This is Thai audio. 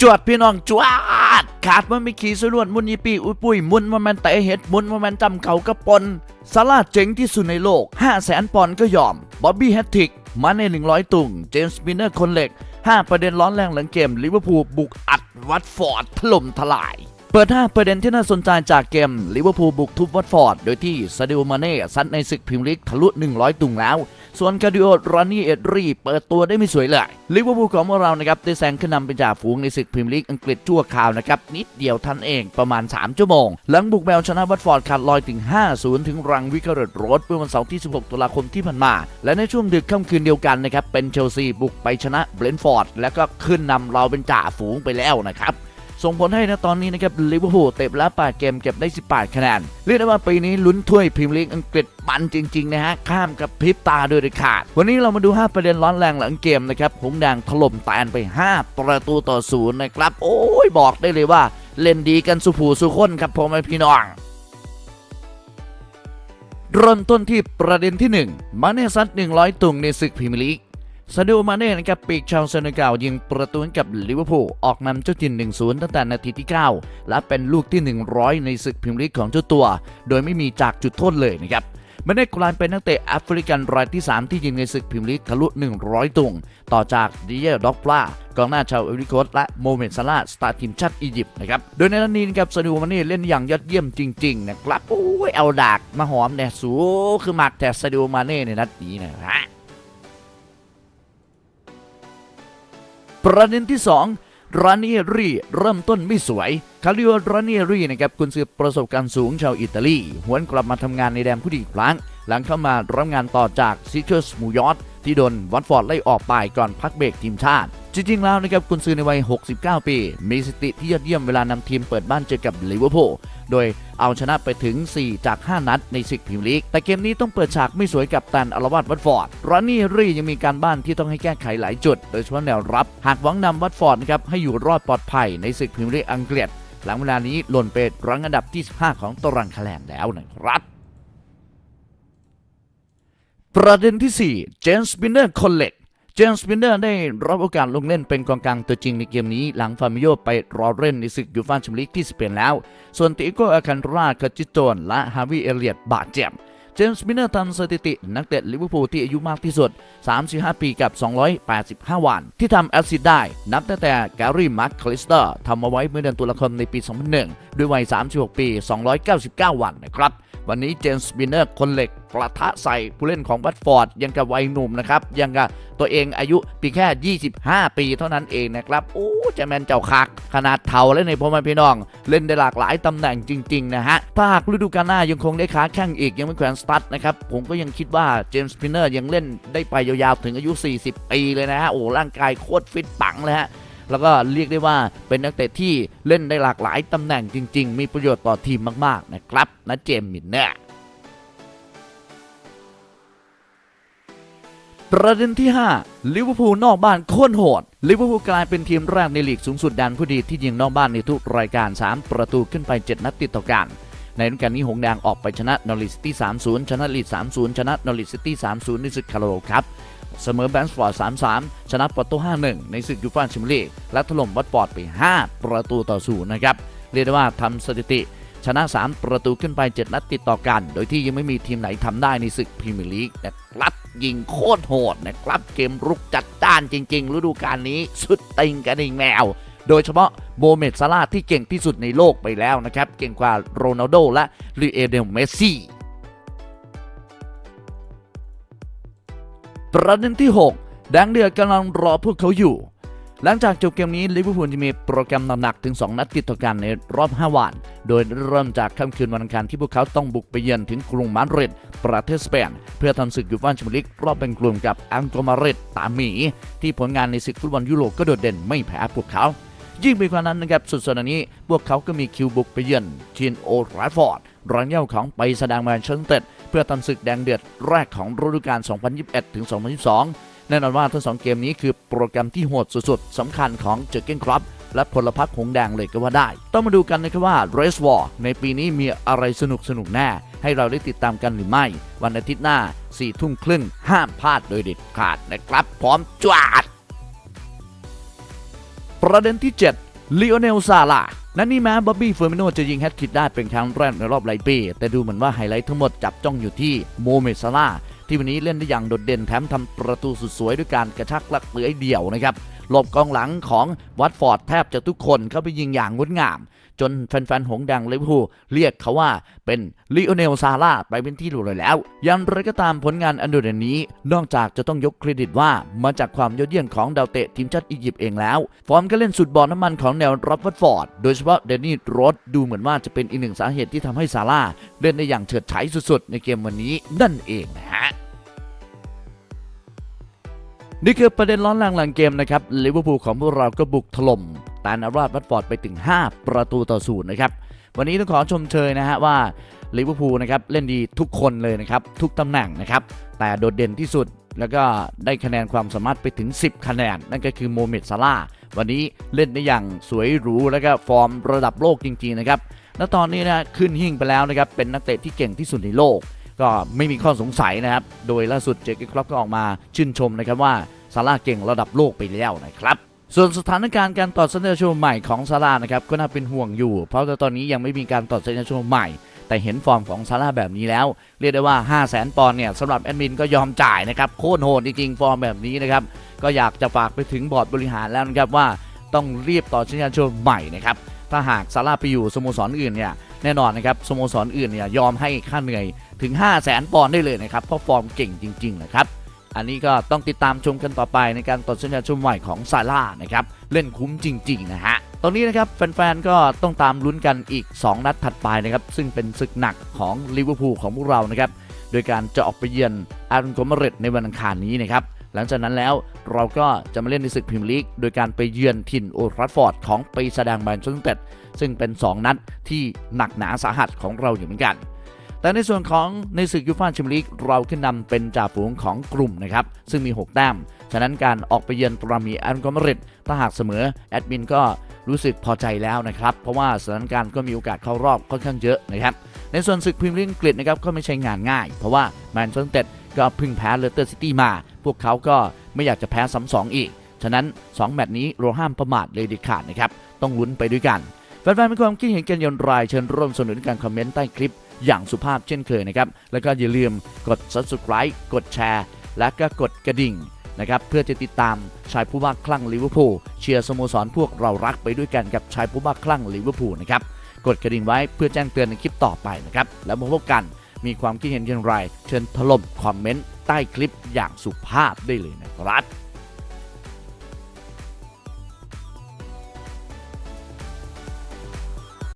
จวดพี่น้องจวดขาดมันไม่ขี่สรวนมุนยีปีอุ้ยปุ้ยมุนมันแมนแต่เห็ดมุนมันแมนจำเขากระปนซาลาเจ๋งที่สุดในโลก 5 0 0แสนปอนด์ก็ยอมบ๊อบบี้แฮตติกมาใน 100 ตุงเจมส์มินเนอร์คนเหล็ก 5 ประเด็นร้อนแรงหลังเกมลิเวอร์พูลบุกอัดวัตฟอร์ดถล่มทลาย เปิด 5 ประเด็นที่น่าสนใจจากเกมลิเวอร์พูลบุกทุบวัตฟอร์ด โดยที่ซาดิโอมาเน่ซัดในศึกพรีเมียร์ลีกทะลุ 100 ตุงแล้ว ส่วนคาดิโอรอนนี่เอ็ดรีเปิดตัวได้ไม่สวยเลยลิเวอร์พูลของพวกเรานะครับได้แซงขึ้นนำเป็นจ่าฝูงในศึกพรีเมียร์ลีกอังกฤษชั่วคราวนะครับ นิดเดียวท่านเองประมาณ 3 ชั่วโมง หลังบุกแมวชนะวัตฟอร์ดขาดลอยถึง 5-0 ถึงรังวิกเกอร์โรดเมื่อวันเสาร์ที่ 16 ตุลาคมที่ผ่านมา และในช่วงดึกค่ำคืนเดียวกันนะครับเป็นเชลซีบุกไปชนะเบรนฟอร์ดแล้วก็ขึ้นนำเราเป็นจ่าฝูงไปแล้วนะครับ ส่งผลให้นะตอนนี้นะครับลิเวอร์พูลเตะแล้ว8เกมเก็บได้ 18 คะแนนเรียกได้ว่าปีนี้ลุ้นถ้วยพรีเมียร์ลีกอังกฤษมันจริง ๆ นะฮะ ข้ามกับพริบตาโดยเด็ดขาด วันนี้เรามาดู 5 ประเด็นร้อนแรงหลังเกมนะครับหงแดงถล่มแตนไป 5 ประตูต่อศูนย์นะครับ โอ้ยบอกได้เลยว่า เล่นดีกันสุผูสุคนครับพอแม่พี่น้องเริ่มต้นที่ประเด็นที่ 1 มาเนซัด100 ตุงในศึกพรีเมียร์ลีก ซาดิโอมาเน่นะครับปีกชาวเซเนกัลยิงประตูให้กับลิเวอร์พูลออกนำเจ้าถิ่น 1-0 ตั้งแต่นาทีที่ 9 และเป็นลูกที่ 100 ในศึกพรีเมียร์ลีกของเจ้าตัว โดยไม่มีจากจุดโทษเลยนะครับมาเน่กลายเป็นนักเตะแอฟริกันรายที่ 3 ที่ยิงในศึกพรีเมียร์ลีกทะลุ 100 ตุง ต่อจากดิเยด็อกปลากองหน้าชาวเอริโกสและโมเมนซาลาสตาร์ทีมชาติอียิปต์นะครับ โดยในนัดนี้นะครับซาดิโอมาเน่เล่นอย่างยอดเยี่ยมจริง ๆ นะครับ โอ้ยเอาดากมาหอมแน่สูคือหมักแต่ซาดิโอมาเน่ในนัดนี้นะฮะ ประเด็นที่ 2 รานิเอรีเริ่มต้นไม่สวย คาริโอรานิเอรีนะครับคุณซื้อประสบการณ์สูงชาวอิตาลีหวนกลับมาทำงานในแดนผู้ดีอีกครั้ง หลังเข้ามารับงานต่อจากซิเชอร์สมูยอตที่โดนวัตฟอร์ดไล่ออกไปก่อนพักเบรกทีมชาติ จริงๆแล้วนะครับคุณซื้อในวัย 69 ปี มีสติที่ยอดเยี่ยมเวลานำทีมเปิดบ้านเจอกับลิเวอร์พูลโดยเอาชนะไปถึง 4 จาก 5 นัดในศึกพรีเมียร์ลีก แต่เกมนี้ต้องเปิดฉากไม่สวยกับตันอลวัตวัตฟอร์ดรอนนี่รียังมีการบ้านที่ต้องให้แก้ไขหลายจุด โดยเฉพาะแนวรับ หากหวังนำวัตฟอร์ดนะครับให้อยู่รอดปลอดภัยในศึกพรีเมียร์ลีกอังกฤษ หลังเวลานี้หล่นเป็นรั้งอันดับที่ 15 ของตารางคะแนนแล้วนะครับประเด็นที่ 4 เจมส์บินเนอร์คอนเล็กเจมส์บินเนอร์ได้รับโอกาสลงเล่นเป็นกองกลางตัวจริงในเกมนี้หลังฟามิโยไปรอเล่นในศึกยูฟ่าแชมเปี้ยนลีกที่สเปนแล้ว ส่วนติโกอาคันราคาจิโตนและฮาวิเอเลียตบาดเจ็บ เจมส์บินเนอร์ทำสถิตินักเตะลิเวอร์พูลที่อายุมากที่สุด 35 ปีกับ 285 วัน ที่ทำแอสซิสต์ได้ นับตั้งแต่แกรี่มาร์คคลิสเตอร์ทำเอาไว้เมื่อเดือนตุลาคมในปี 2001 ด้วยวัย 36 ปี 299 วันนะครับ วันนี้เจมส์บินเนอร์คนเหล็กประทะใส่ผู้เล่นของวัตฟอร์ดยังกับวัยหนุ่มนะครับ ยังกับตัวเองอายุเพียงแค่ 25 ปีเท่านั้นเองนะครับ โอ้เจะแมนเจ้าคัก ขนาดเท่าแล้วในพ่อแม่พี่น้อง เล่นได้หลากหลายตำแหน่งจริง ๆ นะฮะ ถ้าหากฤดูกาลหน้ายังคงได้ค้าแข้งอีกยังไม่แขวนสตั๊ดนะครับ ผมก็ยังคิดว่าเจมส์บินเนอร์ยังเล่นได้ไปยาวๆถึงอายุ 40 ปีเลยนะฮะ โอ้ร่างกายโคตรฟิตปังเลยฮะ แล้วก็เรียกได้ว่าเป็นนักเตะที่เล่นได้หลากหลายตำแหน่งจริง ๆ มีประโยชน์ต่อทีมมากๆนะครับนะเจมมินเนอร์ประเด็นที่ 5 ลิเวอร์พูลนอกบ้านโค่นโหด ลิเวอร์พูลกลายเป็นทีมแรกในลีกสูงสุดดันผู้ดีที่ยิงนอกบ้านในทุกรายการ 3 ประตูขึ้นไป 7 นัดติดต่อกัน ในฤดูกาลนี้หงแดงออกไปชนะนอริสตี้ 3-0 ชนะลีด 3-0 ชนะนอริสตี้ 3-0 ในศึกคาร์โรครับ เสมอแบนส์ฟอร์ด 3-3 ชนะปอร์โต 5-1 ในศึกยูฟ่าแชมเปี้ยนลีกและถล่มวัตฟอร์ดไป 5 ประตูต่อศูนย์นะครับ เรียกได้ว่าทำสถิติ ชนะ 3 ประตูขึ้นไป 7 นัดติดต่อกัน โดยที่ยังไม่มีทีมไหนทำได้ในศึกพรีเมียร์ลีกนะครับยิงโคตรโหดนะครับเกมรุกจัดจ้านจริง ๆ ฤดูกาลนี้สุดติงกันเอีกแมว โดยเฉพาะโมเมดซาลาที่เก่งที่สุดในโลกไปแล้วนะครับ เก่งกว่าโรนัลโดและลีเอเดลเมสซี่ ประเด็นที่ 6 แดงเดือดกำลังรอพวกเขาอยู่ หลังจากจบเกมนี้ลิเวอร์พูลจะมีโปรแกรมหนักๆถึง 2 นัดติดต่อกันในรอบ 5 วัน โดยเริ่มจากค่ำคืนวันอังคารที่พวกเขาต้องบุกไปเยือนถึงกรุงมาดริดประเทศสเปน เพื่อทำศึกยูฟ่าแชมเปี้ยนลีกรอบเป็นกลุ่มกับอังโกมาริดตามหมี ที่ผลงานในศึกฟุตบอลยุโรปก็โดดเด่นไม่แพ้พวกเขายิ่งไปกว่านั้นนะครับสุดสัปดาห์นี้ พวกเขาก็มีคิวบุกไปเยือนทีนโอลด์แรดฟอร์ดรังเย่าของไปแสดงแมนเชสเตอร์ พื่อทำศึกแดงเดือดแรกของฤดูกาล 2021 ถึง 2022 แน่นอนว่าทั้งสองเกมนี้คือโปรแกรมที่โหดสุดๆสำคัญของเจอร์เกนครอปและพลพรรคหงแดงเลยก็ว่าได้ ต้องมาดูกันนะครับว่า Race War ในปีนี้มีอะไรสนุกสนุกๆแน่ ให้เราได้ติดตามกันหรือไม่ วันอาทิตย์หน้า4ทุ่มครึ่งห้ามพลาดโดยเด็ดขาดนะครับ พร้อมจวาดประเด็นที่ 7 ลีโอเนลซาลานั่นนี่แม้บ๊อบบี้เฟอร์มิโนจะยิงแฮตทริกได้เป็นครั้งแรกในรอบหลายปี แต่ดูเหมือนว่าไฮไลท์ทั้งหมดจับจ้องอยู่ที่โมเมซาลาที่วันนี้เล่นได้อย่างโดดเด่นแถมทำประตูสุดสวยด้วยการกระชักลักเลื้อยเดี่ยวนะครับ หลบกองหลังของวัตฟอร์ดแทบจะทุกคนเข้าไปยิงอย่างงดงาม จนแฟนๆ หงดังลิเวอร์พูลเรียกเขาว่าเป็นลิโอเนลซาร่าไปเป็นที่รู้เลยแล้วย่างไรก็ตามผลงานอันโดดเด่นนี้ นอกจากจะต้องยกเครดิตว่ามาจากความยอดเยี่ยมของดาวเตะทีมชาติอียิปต์เองแล้ว ฟอร์มก็เล่นสุดบอลน้ำมันของแนวรับวัตฟอร์ดโดยเฉพาะเดนนี่โรสดูเหมือนว่าจะเป็นอีกหนึ่งสาเหตุที่ทำให้ซาร่าเล่นได้อย่างเฉิดฉายสุดๆ ในเกมวันนี้นั่นเองนะฮะ นี่คือประเด็นร้อนแรงหลังเกมนะครับลิเวอร์พูลของพวกเราก็บุกถล่มตานาราดวัตฟอร์ดไปถึง 5 ประตูต่อศูนย์นะครับ วันนี้ต้องขอชมเชยนะฮะว่าลิเวอร์พูลนะครับเล่นดีทุกคนเลยนะครับ ทุกตำแหน่งนะครับ แต่โดดเด่นที่สุดแล้วก็ได้คะแนนความสามารถไปถึง 10 คะแนน นั่นก็คือโมเมดซาร่าวันนี้เล่นได้อย่างสวยหรู แล้วก็ฟอร์มระดับโลกจริงๆนะครับ และตอนนี้นะขึ้นหิ่งไปแล้วนะครับเป็นนักเตะที่เก่งที่สุดในโลก ก็ไม่มีข้อสงสัยนะครับ โดยล่าสุดเจคกี้ครอปก็ออกมาชื่นชมนะครับว่าซาร่าเก่งระดับโลกไปแล้วนะครับส่วนสถานการณ์การต่อสัญญาช่วใหม่ของซาร่านะครับก็น่าเป็นห่วงอยู่ เพราะว่าตอนนี้ยังไม่มีการต่อสัญญาช่วใหม่ แต่เห็นฟอร์มของซาร่าแบบนี้แล้ว เรียกได้ว่า 5 0 0แสนปอนด์เนี่ยสำหรับแอดมินก็ยอมจ่ายนะครับโคตรโหดจริงๆฟอร์มแบบนี้นะครับก็อยากจะฝากไปถึงบอร์ดบริหารแล้วนะครับว่าต้องรีบต่อสัญญาช่วใหม่นะครับถ้าหากซาร่าไปอยู่สโมสรอื่นเนี่ยแน่นอนนะครับสโมสรอื่นเนี่ยยอมให้ค่าเหนื่อย ถึง 5 0 0แสนปอนด์ได้เลยนะครับ เพราะฟอร์มเก่งจริง ๆ นะครับ อันนี้ก็ต้องติดตามชมกันต่อไปในการต่อสัญญาชมใหม่ของซาร่านะครับ เล่นคุ้มจริง ๆ นะฮะ ตอนนี้นะครับแฟน ๆ ก็ต้องตามลุ้นกันอีก 2 นัดถัดไปนะครับ ซึ่งเป็นศึกหนักของลิเวอร์พูลของพวกเรานะครับ โดยการจะออกไปเยือนอาร์นโกมเรตในวันอังคารนี้นะครับหลังจากนั้นแล้วเราก็จะมาเล่นในศึกพรีเมียร์ลีก โดยการไปเยือนถิ่นโอทราฟฟอร์ดของปีแสดงแมนเชสเตอร์ซึ่งเป็น 2 นัดที่หนักหนาสาหัสของเราอยู่เหมือนกัน แต่ในส่วนของในศึกยูฟ่าแชมเปี้ยนลีกเราขึ้นนำเป็นจ่าฝูงของกลุ่มนะครับซึ่งมี 6 แต้ม ฉะนั้นการออกไปเยือนตรามีอันกอมริดถ้าหากเสมอแอดมินก็รู้สึกพอใจแล้วนะครับ เพราะว่าสถานการณ์ก็มีโอกาสเข้ารอบค่อนข้างเยอะนะครับ ในส่วนศึกพรีเมียร์ลีกอังกฤษนะครับก็ไม่ใช่งานง่าย เพราะว่าแมนเชสเตอร์ก็พึ่งแพ้เลสเตอร์ซิตี้มา พวกเขาก็ไม่อยากจะแพ้ซ้ำสองอีก ฉะนั้น 2 แมตช์นี้เราห้ามประมาทเลยเด็ดขาดนะครับ ต้องลุ้นไปด้วยกัน แฟนๆมีความคิดเห็นกันอย่างไรเชิญร่วมสนุนการคอมเมนต์ใต้คลิป อย่างสุภาพเช่นเคยนะครับ แล้วก็อย่าลืมกด subscribe กดแชร์ และก็กดกระดิ่งนะครับเพื่อจะติดตามชายผู้บ้าคลั่งลิเวอร์พูลเชียร์สโมสรพวกเรารักไปด้วยกันกับชายผู้บ้าคลั่งลิเวอร์พูลนะครับกดกระดิ่งไว้เพื่อแจ้งเตือนในคลิปต่อไปนะครับแล้วมาพบกันมีความคิดเห็นอย่างไร เชิญถล่มคอมเมนต์ใต้คลิปอย่างสุภาพได้เลยนะครับ